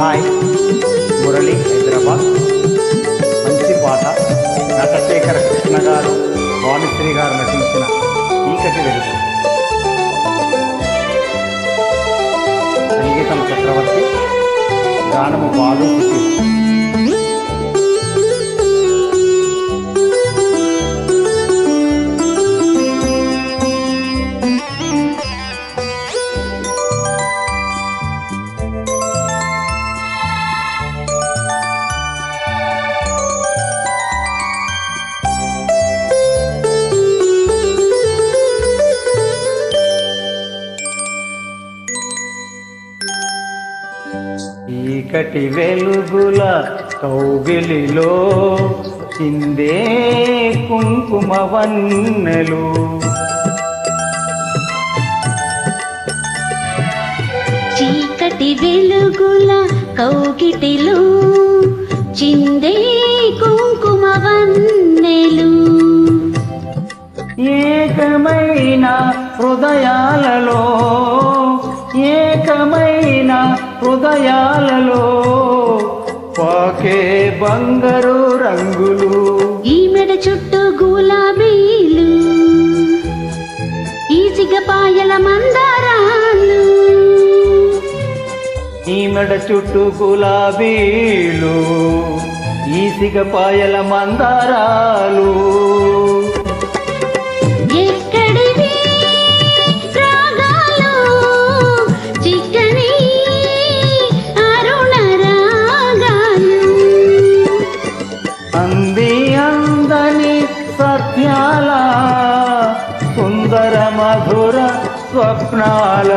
Hi. Murali Hyderabad. మంచి పాట నటశేఖర కృష్ణ గారు వాణిశ్రీ గారు నటించిన చీకటి వెలుగు. సంగీతం చక్రవర్తి గానము బాలు. చీకటి వెలుగుల కౌగిలిలో చిందే కుంకుమ వన్నెలు. చీకటి వెలుగుల కౌగిటిలో చిందే కుంకుమ వన్నెలు. ఏకమైన హృదయాలలో హృదయాలలో పాకే బంగారు రంగులు. ఈ మెడ చుట్టూ గులాబీలు ఈ సిగపాయల మందారాలు. ఈ మెడ చుట్టూ గులాబీలు ఈ సిగపాయల మందారాలు. సుందర మధుర స్వప్నాల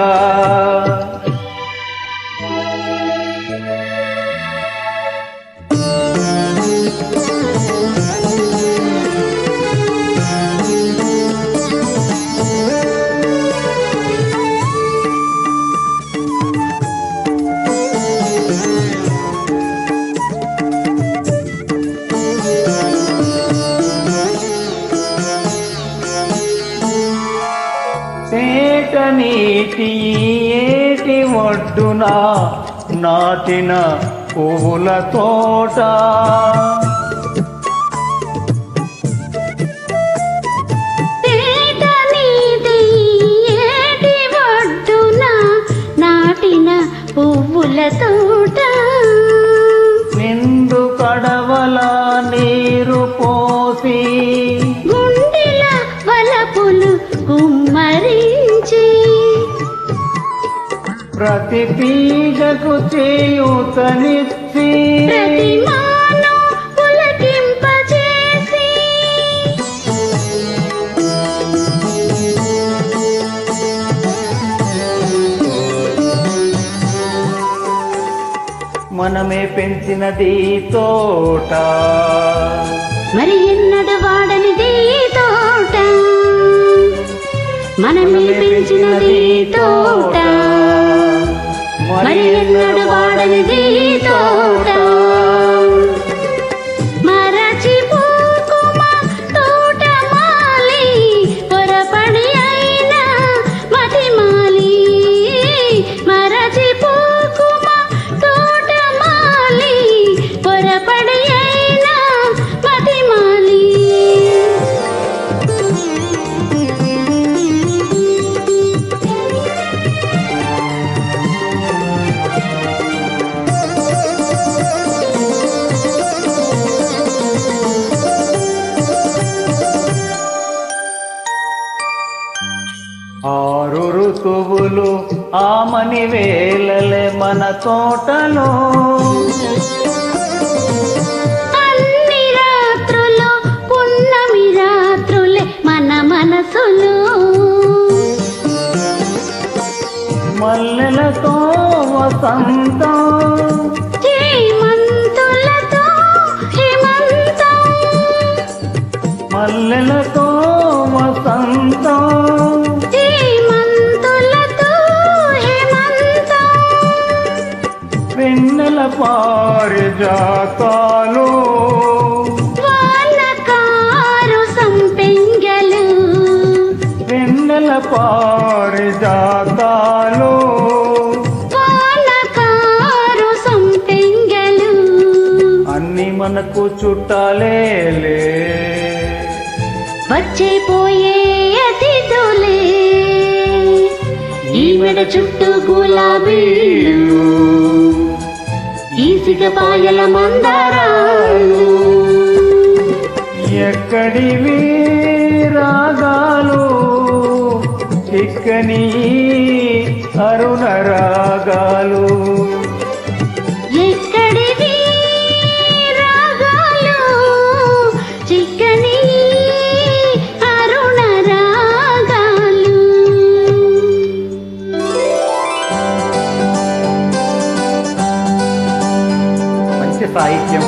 తేట నీటి ఏటి ఒడ్డున నాటిన పువ్వుల తోట? తేట పువ్వుల తోట? ప్రతి తీగకు చేయూతనిచ్చి మనమే పెంచినది తోట. మరి ఎన్నడు వాడనిది తోట? మనమే పెంచినది తోట. మరి ఎన్నడు వాడనిది ఆమని వేలలే మన తోటలో. అన్ని రాత్రులు పున్నమి రాత్రులే మన మనసులు. మల్లెలతో వసంతం. మల్లెలతో వానకారు సంపెంగలు. వెన్నెల పారిజాతాలు వానకారు సంపెంగలు. మనకు చుట్టాలేలే. వచ్చే పోయే అతిథులే. ఈ మెడ చుట్టూ గులాబీలు. ఈసిగ పాయల మందారాలు. ఎక్కడివి రాగాలు చిక్కని అరుణ రాగాలు. సాహిత్యం.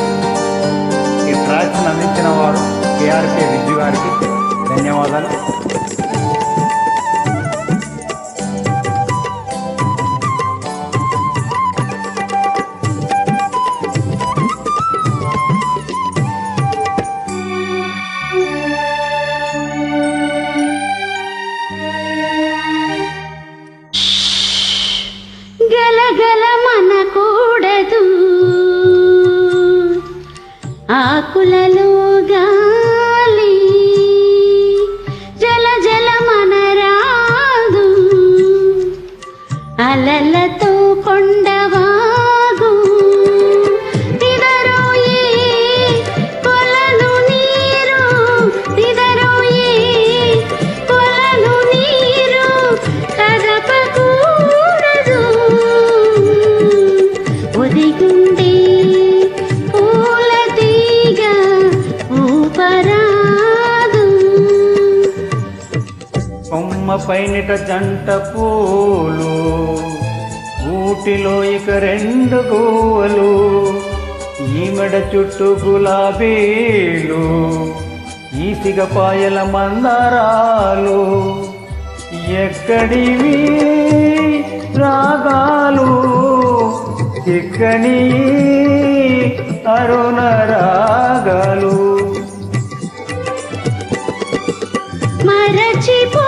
ఈ ట్రాక్స్ అందించిన వారు కేఆర్కే విద్యు గారికి ధన్యవాదాలు. ఆకులలో పైనిట జంట పూలు ఊటిలో ఇక రెండు గోవలు ఈమెడ చుట్టూ గులాబీలు ఈసిగ పాయల మందారాలు ఎక్కడివి రాగాలు చిక్కని అరుణ రాగాలు. మరచిపో